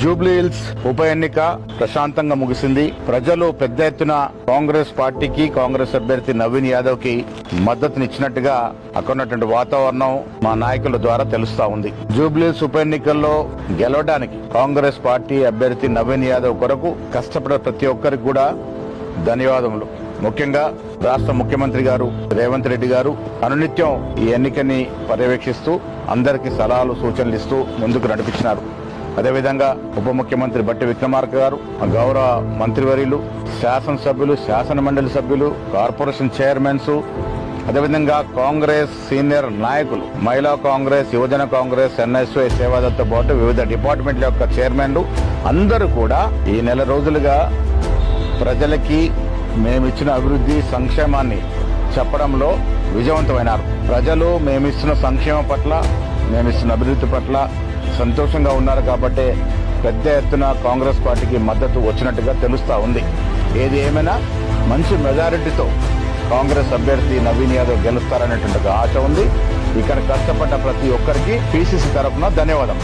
జూబ్లీహిల్స్ ఉప ఎన్నిక ప్రశాంతంగా ముగిసింది. ప్రజలు పెద్ద ఎత్తున కాంగ్రెస్ పార్టీకి కాంగ్రెస్ అభ్యర్థి నవీన్ యాదవ్కి మద్దతునిచ్చినట్టుగా అక్కడ ఉన్నటువంటి వాతావరణం మా నాయకుల ద్వారా తెలుస్తా ఉంది. జూబ్లీహిల్స్ ఉప ఎన్నికల్లో గెలవడానికి కాంగ్రెస్ పార్టీ అభ్యర్థి నవీన్ యాదవ్ కొరకు కష్టపడే ప్రతి ఒక్కరికి కూడా ధన్యవాదములు. ముఖ్యంగా రాష్ట్ర ముఖ్యమంత్రి గారు రేవంత్ రెడ్డి గారు అనునిత్యం ఈ ఎన్నికని పర్యవేక్షిస్తూ అందరికీ సలహాలు సూచనలు ఇస్తూ ముందుకు నడిపించినారు. అదేవిధంగా ఉప ముఖ్యమంత్రి బట్టి విక్రమార్క గారు గౌరవ మంత్రివర్యులు శాసనసభ్యులు శాసన మండలి సభ్యులు కార్పొరేషన్ చైర్మన్స్ అదేవిధంగా కాంగ్రెస్ సీనియర్ నాయకులు మహిళా కాంగ్రెస్ యువజన కాంగ్రెస్ ఎన్ఎస్ఐ సేవాదత్తో పాటు వివిధ డిపార్ట్మెంట్ల యొక్క చైర్మన్లు అందరూ కూడా ఈ నెల రోజులుగా ప్రజలకి మేమిచ్చిన అభివృద్ధి సంక్షేమాన్ని చెప్పడంలో విజయవంతమైనారు. ప్రజలు మేమిస్తున్న సంక్షేమం పట్ల మేమిస్తున్న అభివృద్ధి పట్ల సంతోషంగా ఉన్నారు కాబట్టి పెద్ద ఎత్తున కాంగ్రెస్ పార్టీకి మద్దతు వచ్చినట్టుగా తెలుస్తా ఉంది. ఏది ఏమైనా మంచి మెజారిటీతో కాంగ్రెస్ అభ్యర్థి నవీన్ యాదవ్ గెలుస్తారనేటువంటి ఆశ ఉంది. ఇక్కడ కష్టపడ్డ ప్రతి ఒక్కరికి పిసిసి తరఫున ధన్యవాదం.